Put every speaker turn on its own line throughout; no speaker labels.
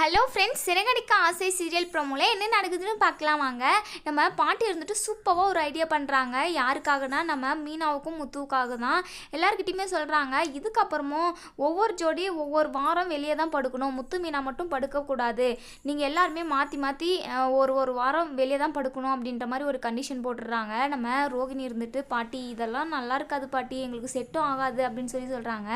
Hello friends Siragadikka ஆசை serial ப்ரோமோவில் என்ன நடக்குதுன்னு பார்க்கலாம் வாங்க. நம்ம பாட்டி இருந்துட்டு சூப்பராக ஒரு ஐடியா பண்ணுறாங்க யாருக்காகனா? நம்ம மீனாவுக்கும் முத்துவுக்காக தான் எல்லாருக்கிட்டையுமே சொல்கிறாங்க இதுக்கப்புறமும் ஒவ்வொரு ஜோடி ஒவ்வொரு வாரம் வெளியே தான் படுக்கணும். முத்து மீனா மட்டும் படுக்கக்கூடாது. நீங்கள் எல்லாருமே மாற்றி மாற்றி ஒரு ஒரு வாரம் வெளியே தான் படுக்கணும் அப்படின்ற மாதிரி ஒரு கண்டிஷன் போட்டுடுறாங்க. நம்ம ரோகிணி இருந்துட்டு பாட்டி இதெல்லாம் நல்லா இருக்காது பாட்டி. எங்களுக்கு செட்டும் ஆகாது. அப்படின்னு சொல்லி சொல்கிறாங்க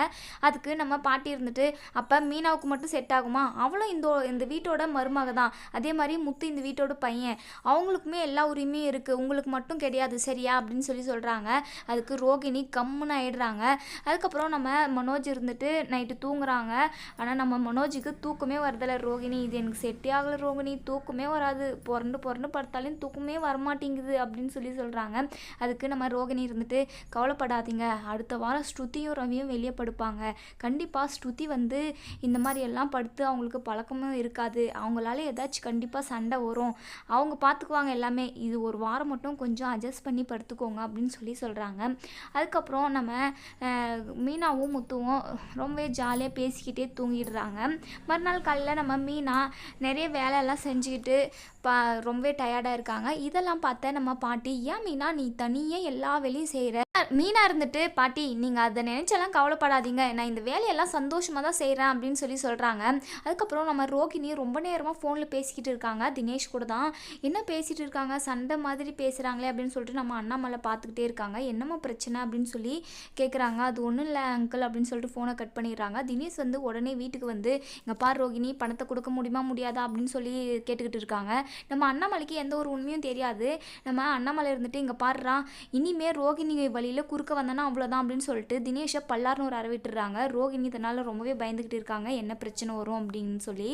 அதுக்கு நம்ம பாட்டி இருந்துட்டு அப்போ மீனாவுக்கு மட்டும் செட் ஆகுமா? அவளும் இந்த இந்த வீட்டோட மருமக தான். அதே மாதிரி முத்து இந்த வீட்டோட பையன். அவங்களுக்குமே எல்லா உரிமையும் இருக்குது உங்களுக்கு மட்டும் கிடையாது சரியா? அப்படின்னு சொல்லி சொல்கிறாங்க அதுக்கு ரோகிணி கம்முன்னு ஆயிடுறாங்க. அதுக்கப்புறம் நம்ம மனோஜ் இருந்துட்டு நைட்டு தூங்குறாங்க. ஆனால் நம்ம மனோஜுக்கு தூக்கமே வரதில்ல ரோகிணி. இது எனக்கு செட்டே ஆகலை ரோகிணி. தூக்கமே வராது. புரண்டு புரண்டு படுத்தாலும் தூக்கமே வரமாட்டேங்குது அப்படின்னு சொல்லி சொல்கிறாங்க அதுக்கு நம்ம ரோகிணி இருந்துட்டு கவலைப்படாதீங்க. அடுத்த வாரம் ஸ்ருதியும் ரவியும் வெளியே படுப்பாங்க. கண்டிப்பாக ஸ்ருதி வந்து இந்த மாதிரி எல்லாம் படுத்து அவங்களுக்கு பழக்கம் பழக்கமும் இருக்காது. அவங்களால ஏதாச்சும் கண்டிப்பாக சண்டை வரும். அவங்க பார்த்துக்குவாங்க எல்லாமே. இது ஒரு வாரம் மட்டும் கொஞ்சம் அட்ஜஸ்ட் பண்ணி படுத்துக்கோங்க அப்படின்னு சொல்லி சொல்கிறாங்க அதுக்கப்புறம் நம்ம மீனாவும் முத்துவும் ரொம்பவே ஜாலியாக பேசிக்கிட்டே தூங்கிடுறாங்க. மறுநாள் காலையில் நம்ம மீனா நிறைய வேலையெல்லாம் செஞ்சுக்கிட்டு பா ரொம்பவே டயர்டாக இருக்காங்க. இதெல்லாம் பார்த்த நம்ம பாட்டி ஏன் மீனா நீ தனியாக எல்லா வேலையும் செய்கிற மீனா இருந்துட்டு பாட்டி நீங்கள் அதை நினச்செல்லாம் கவலைப்படாதீங்க. நான் இந்த வேலையெல்லாம் சந்தோஷமாக தான் செய்கிறேன் அப்படின்னு சொல்லி சொல்கிறாங்க அதுக்கப்புறம் நம்ம ரோகிணி ரொம்ப நேரமாக ஃபோனில் பேசிக்கிட்டு இருக்காங்க. தினேஷ் கூட தான். என்ன பேசிகிட்டு இருக்காங்க? சண்டை மாதிரி பேசுகிறாங்களே அப்படின்னு சொல்லிட்டு நம்ம அண்ணாமலை பார்த்துக்கிட்டே இருக்காங்க. என்னம்மா பிரச்சனை அப்படின்னு சொல்லி கேட்குறாங்க அது ஒன்றும் இல்லை அங்கிள் அப்படின்னு சொல்லிட்டு ஃபோனை கட் பண்ணிடுறாங்க. தினேஷ் வந்து உடனே வீட்டுக்கு வந்து இங்கே பார் ரோகிணி பணத்தை கொடுக்க முடியுமா முடியாதா? அப்படின்னு சொல்லி கேட்டுக்கிட்டு இருக்காங்க. நம்ம அண்ணாமலைக்கு எந்த ஒரு உண்மையும் தெரியாது. நம்ம அண்ணாமலை இருந்துட்டு இங்கே பாடுறான் இனிமே ரோகிணி வழியில் குறுக்க வந்தானா அவ்வளோதான் அப்படின்னு சொல்லிட்டு தினேஷை பல்லார்னு ஒரு அறவிட்டுறாங்க ரோகிணி இதனால் ரொம்பவே பயந்துக்கிட்டு இருக்காங்க. என்ன பிரச்சனை வரும்? அப்படின்னு சொல்லி